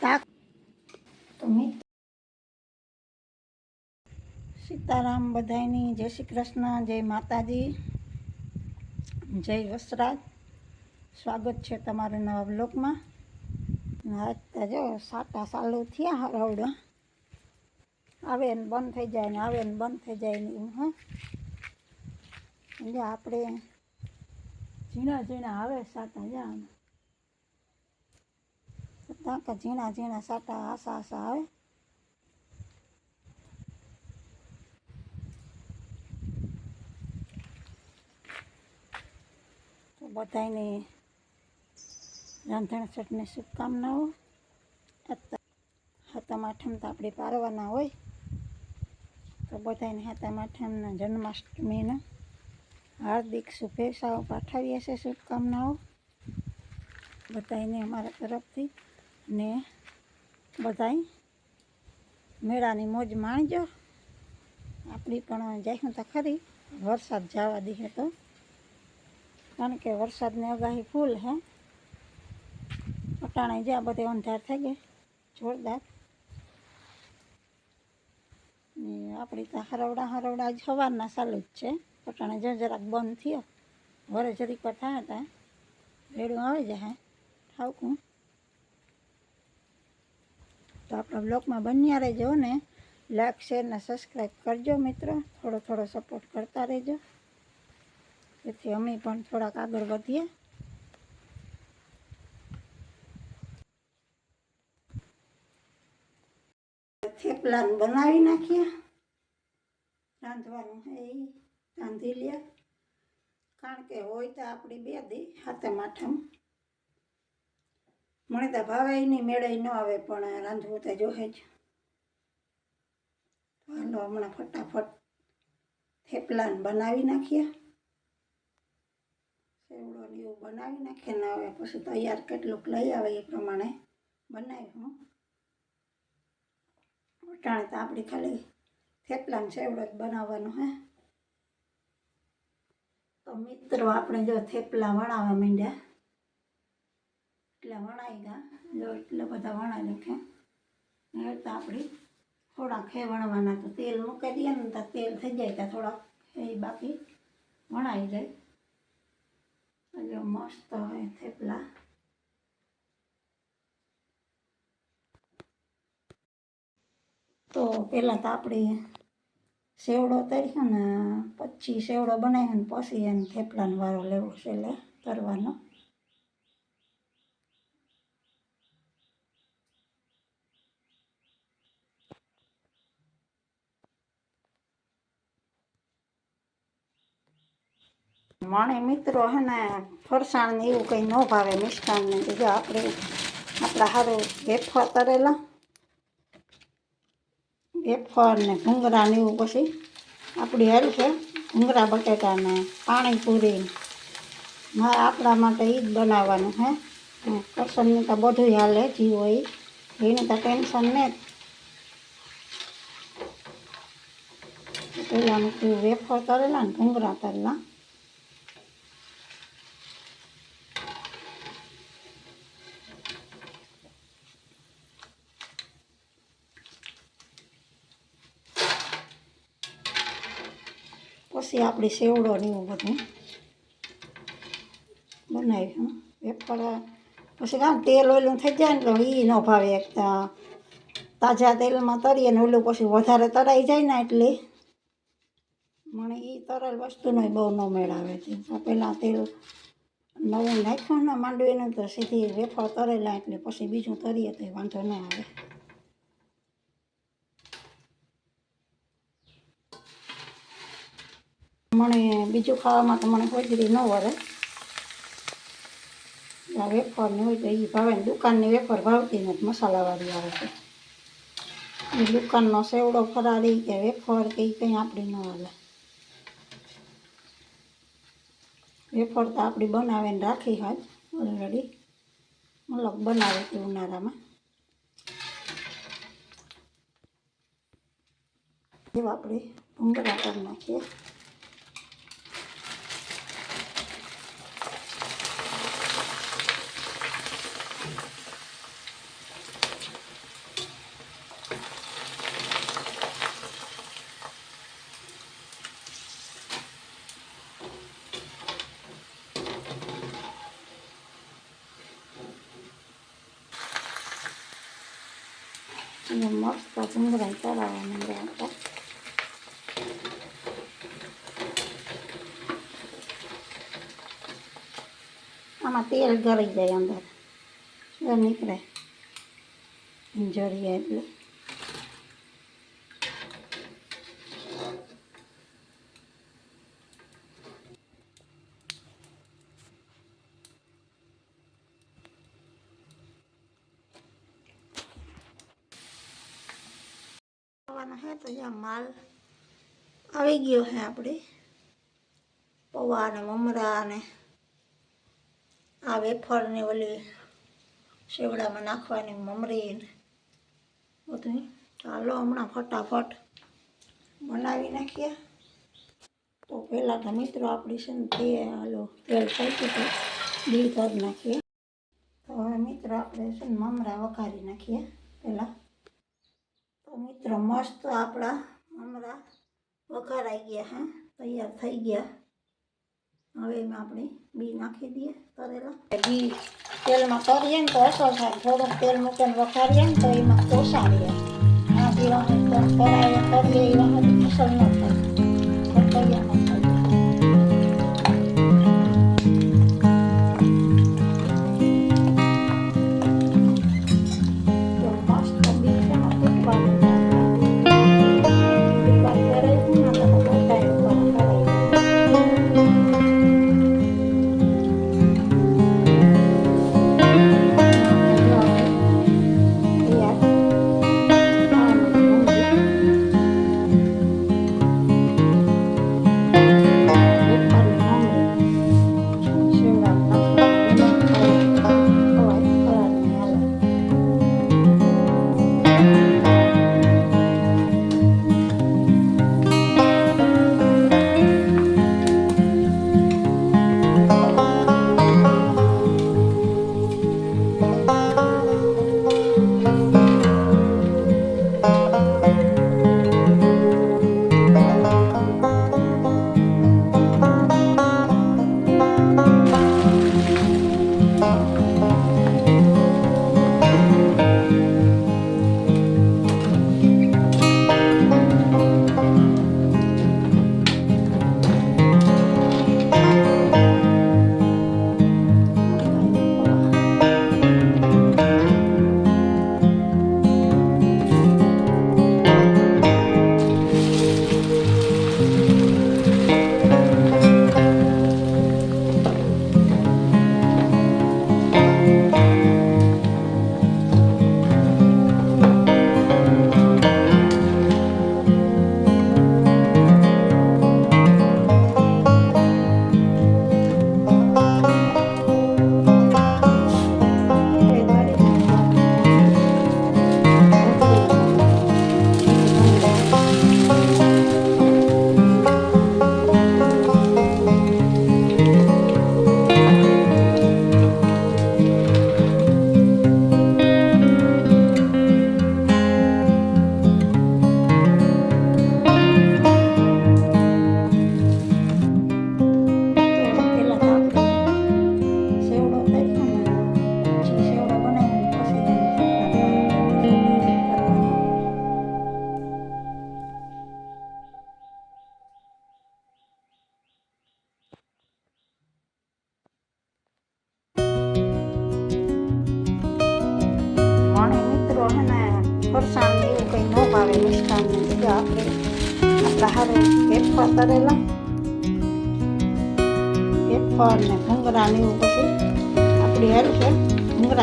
તાક તો સીતારામ બધાયની જય શ્રી કૃષ્ણ, જય માતાજી, જય વસરાજ. સ્વાગત છે તમારા નવા બ્લોકમાં આજ તો જો સાટા સાલુ થયા હરાવડા. આવે ને બંધ થઈ જાય ને આવે ને બંધ થઈ જાય ને એવું હા. એટલે આપણે ઝીણા ઝીણા આવે સાટા જા તાકા ઝીણા ઝીણા સાટા આસા આવે. તો બધાને રાંધણ છઠને શુભકામનાઓ. હાથમ આઠમ તો આપણે પારવાના હોય. તો બધાને હાથમ આઠમના જન્માષ્ટમીના હાર્દિક શુભેચ્છાઓ પાઠવીએ છે શુભકામનાઓ. બધાને અમારા તરફથી. ને બધાય મેળાની મોજ માણજો. આપણી પણ જઈશું તો ખરી. વરસાદ જવા દઈએ તો. કારણ કે વરસાદની આગાહી ફૂલ હે. અટાણે જ્યાં બધે અંધાર થઈ ગયા. જોરદાર. ને આપણી તો હરવડા હરવડા જ સવારના ચાલુ જ છે. અટાણે જો જરાક બંધ થયો. વરે જરીક પર થાય ત્યાં રેડું જ જાય ઠાવકું તો આપણા બ્લોગમાં બન્યા રહેજો ને લાઈક, શેર ને સબસ્ક્રાઈબ કરજો મિત્રો. થોડો થોડો સપોર્ટ કરતા રહેજો. જેથી અમે પણ થોડાક આગળ વધીએ. થેપલા બનાવી નાખીએ. રાંધવાનું એ રાંધી લે. કારણ કે હોય તો આપણી બે દી હાથે માઠમ મને તો ભાવે નહીં, મેળે ન આવે, પણ રાંધવું તો જોહે જ. હાલો હમણાં ફટાફટ થેપલાને બનાવી નાખીએ. સેવડો ને એવું બનાવી નાખીએ ને હવે પછી તૈયાર કેટલુંક લઈ આવે એ પ્રમાણે બનાવ્યું વટાણે તો આપણી ખાલી થેપલા ને સેવડો જ બનાવવાનો હે. તો મિત્રો, આપણે જો થેપલા વણાવવા માંડ્યા. એટલે વણાઈ ગયા. જો એટલે બધા વણાઈ નાખ્યા. હવે તો આપણે થોડાક હે વણવાના તો તેલ મૂકી દઈએ ને તો તેલ થઈ જાય ત્યાં થોડાક એ બાકી વણાઈ જાય. હજુ મસ્ત હોય થેપલા. તો પહેલાં તો આપણે સેવડો તર્યો ને પછી સેવડો બનાવ્યો ને પછી એને થેપલાનો વારો લેવો છે એટલે તરવાનો. મને મિત્રો હે ને ફરસાણ ને એવું કંઈ ન ભાવે મિષ્ટાન ને જો આપણે, આપણા સારું વેફર તરેલા વેફર ને ભૂંગળા ને એવું પછી આપણી હેલ છે ભૂંગળા બટેટા ને પાણીપુરી મારે આપણા માટે એ જ બનાવવાનું હે. કરશનની તો બધું હાલે જી હોય એની તો ટેન્શન નહીં પહેલાં મૂક્યું વેફર તરેલા ને ભૂંગળા તરેલા પછી આપણે સેવડો ને એવું બધું બનાવ્યું વેફર પછી કાં તેલ ઓલું થઈ જાય ને તો એ ન ભાવે એક તાજા તેલમાં તરીએ ને ઓલું પછી વધારે તરાઈ જાય ને એટલે મને એ તરલ વસ્તુનો બહુ ન મેળાવે છે. પહેલાં તેલ નવું નાખ્યું ને માંડવીને તો સીધી વેફર તરેલા એટલે પછી બીજું તરીએ તો વાંધો ન આવે. મને બીજું ખાવામાં તો મને હોજરી ન વરે. આ વેફરની હોય તો એ ભાવે ને દુકાનની વેફર ભાવતી નથી, મસાલાવાળી આવે છે. એ દુકાનનો સેવડો ફરાળી કે વેફર કે એ કંઈ આપણી ન આવે વેફર તો આપણી બનાવીને રાખી હોય ઓલરેડી અલગ બનાવે હતી ઉનાળામાં. એવા આપણે ભૂંગળા કરી નાખીએ અને મસ્ત ભૂંગળા તળાવવા માંડ્યા હતા આમાં તેલ ગળી જાય અંદર જ્યાં માલ આવી ગયો હે આપણે પૌવા ને મમરા ને આ વેફળને ઓલી શેવડામાં નાખવાની મમરી ને બધું ચાલો હમણાં ફટાફટ બનાવી નાખીએ. તો પહેલાં તો મિત્રો આપણી છે ને તે હાલો તેલ થઈ તો દીડ કરી નાખીએ. તો હવે મિત્રો આપણે છે ને મમરા વઘારી નાખીએ પહેલાં. તો મિત્રો, મસ્ત આપણા મમરા વઘારાઈ ગયા હે, તૈયાર થઈ ગયા. હવે એમાં આપણે બી નાખી દઈએ તરેલા. બી તેલમાં તરીએ ને તો અસર થાય. થોડુંક તેલ મૂકીને વઘારીએ ને તો એમાં કોસાડીએ આ જીવા તરાય કરીએ એ વખત અસર ન થાય.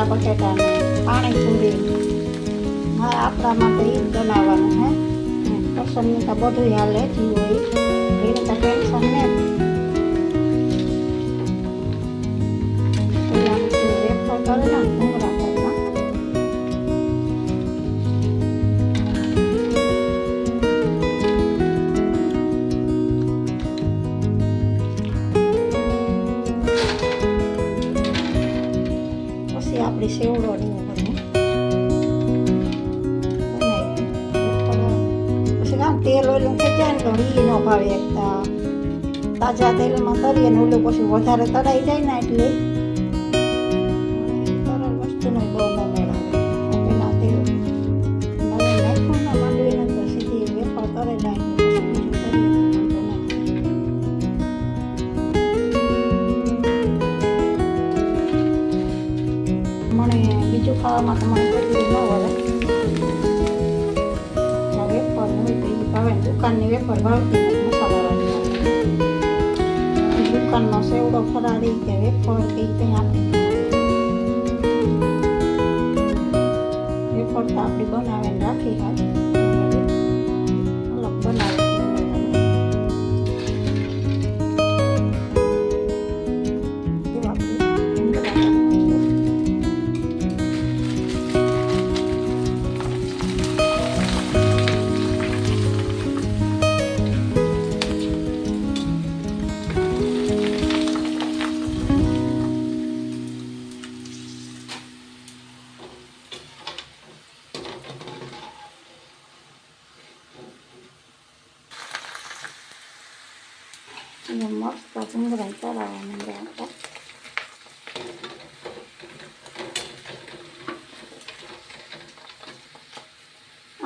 ભૂંગળા પાણી ને હા આપણા માટે એ બનાવવાનું હે. પસંદ તો બધું હાલે જી હોય એને તો ટેન્શન ને. વેફર કરેલા ને ને ઓલું પછી વધારે તળાઈ જાય ને એટલે તરલ વસ્તુનો બહુ ન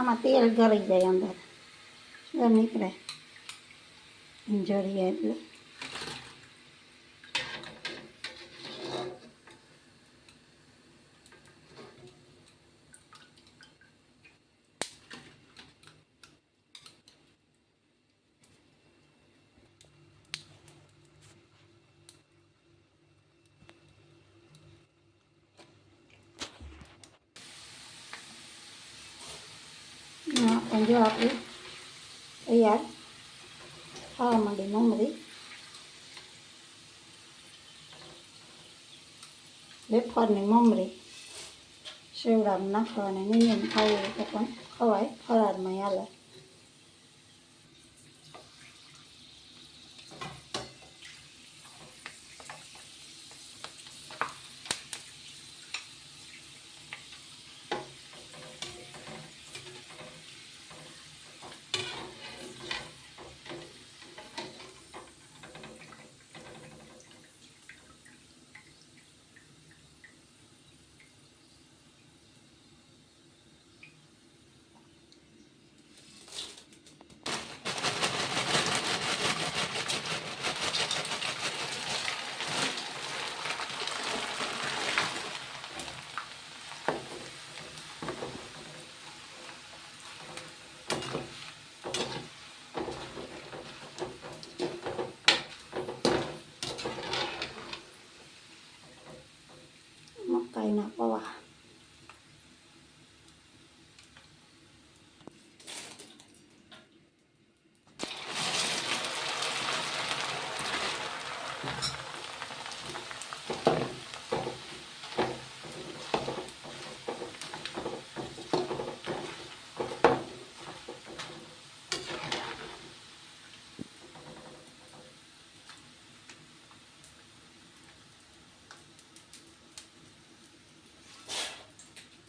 આમાં તેલ ગળી જાય અંદર. નીકળે. જળીએ એટલે હા પણ જો આપણી તૈયાર ખાવા માંડી મમરી વેફરની મમરી શેવડામાં નાખવાની નિયમ ખાવું તો પણ ખવાય ફરાળમાં હાલે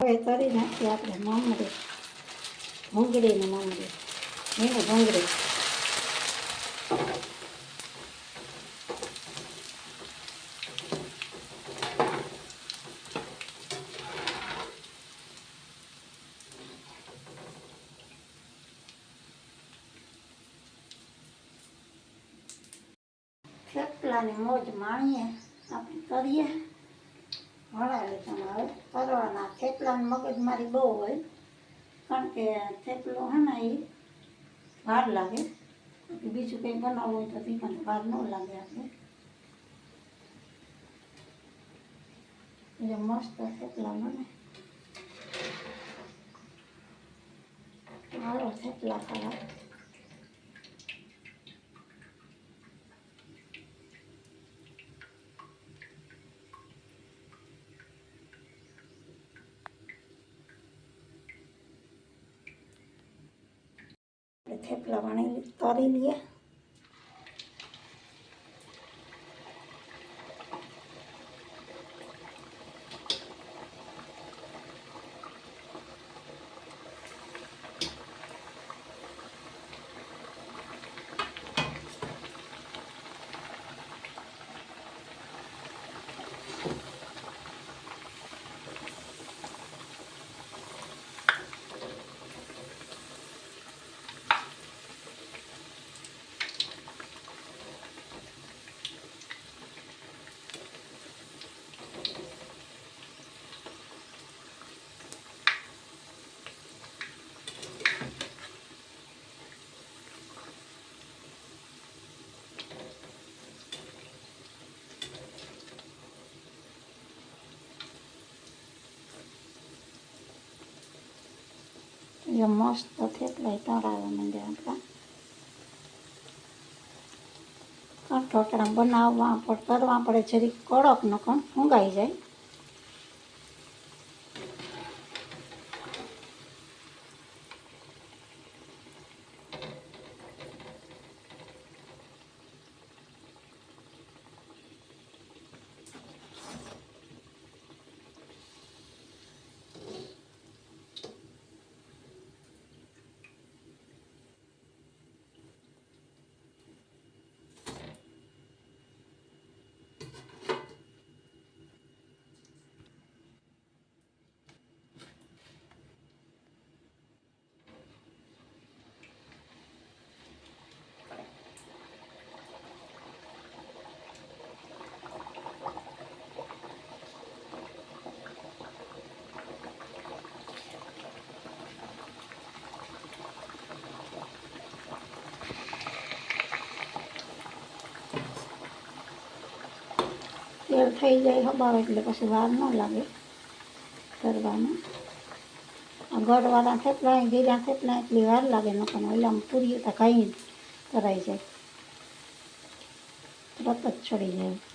હવે તરી નાખીએ આપણે મમરી ભૂંગળીને મમરી એને ભૂંગળી થેપલાની મોજ માણીએ આપણે કરીએ હળાવી તમારે તરવાના થેપલાનું મગજ મારી બહુ હોય. કારણ કે થેપલો હે ને એ વાર લાગે. બીજું કંઈ બનાવવું હોય તો તીખાને વાર ન લાગે આપણે. એટલે મસ્ત થેપલા બને હાલો થેપલા ખાવા. տարելի է જે મસ્ત થેપલા તળાવવા માંડ્યા હતા કાંઠોટડા બનાવવા પણ કરવા પડે જરીક કડક નકણ ફૂંગાઈ જાય તેલ થઈ જાય હબાવે એટલે પછી વાર ન લાગે કરવાનું આ ગળવાળા થેપલા ગીરા થેપલા એટલી વાર લાગે ન પણ ઓલામાં પૂરી તો કાંઈ કરાઈ જાય તરત જ છોડી જાય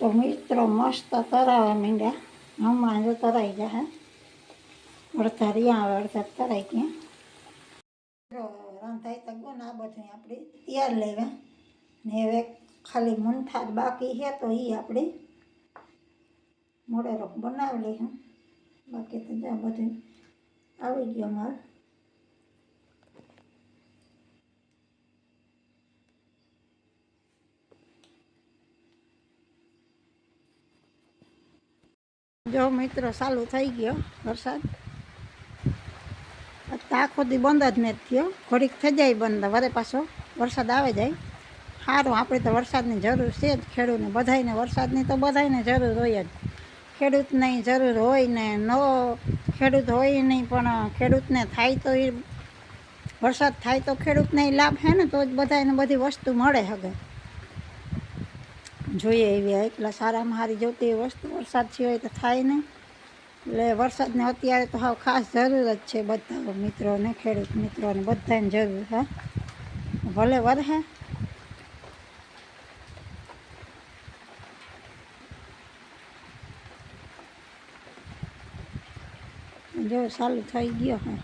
તો મિત્રો મસ્ત તરાવા માંડ્યા હમણાં જો તરાઈ જાય અડધા રહ્યા આવે અડધા તરાઈ ગયા રંધાઈ તો ને આ બધું આપણે તૈયાર લેવા ને હવે ખાલી મૂંઠા બાકી છે તો એ આપણે મોડે રોક બનાવી લઈશું બાકી તો જ્યાં બધું આવી ગયો માલ જો મિત્રો, ચાલુ થઈ ગયો વરસાદ. આખો દી બંધ જ નથી થયો. ઘડીક થઈ જાય બંધ, વરે પાછો વરસાદ આવે જાય. સારું આપણે તો વરસાદની જરૂર છે જ. ખેડૂતને બધાયને વરસાદની તો બધાને જરૂર હોય જ. ખેડૂતને જરૂર હોય ને ન ખેડૂત હોય નહીં, પણ ખેડૂતને થાય તો એ વરસાદ થાય તો ખેડૂતને લાભ હે ને, તો જ બધાને બધી વસ્તુ મળે હવે જોઈએ એવી એટલા સારામાં સારી જોતી વસ્તુ વરસાદ સિવાય તો થાય નહીં એટલે વરસાદને અત્યારે તો હાવ ખાસ જરૂર જ છે બધા મિત્રોને, ખેડૂત મિત્રોને, બધાને જરૂર હા ભલે વરહે જો ચાલુ થઈ ગયો હા.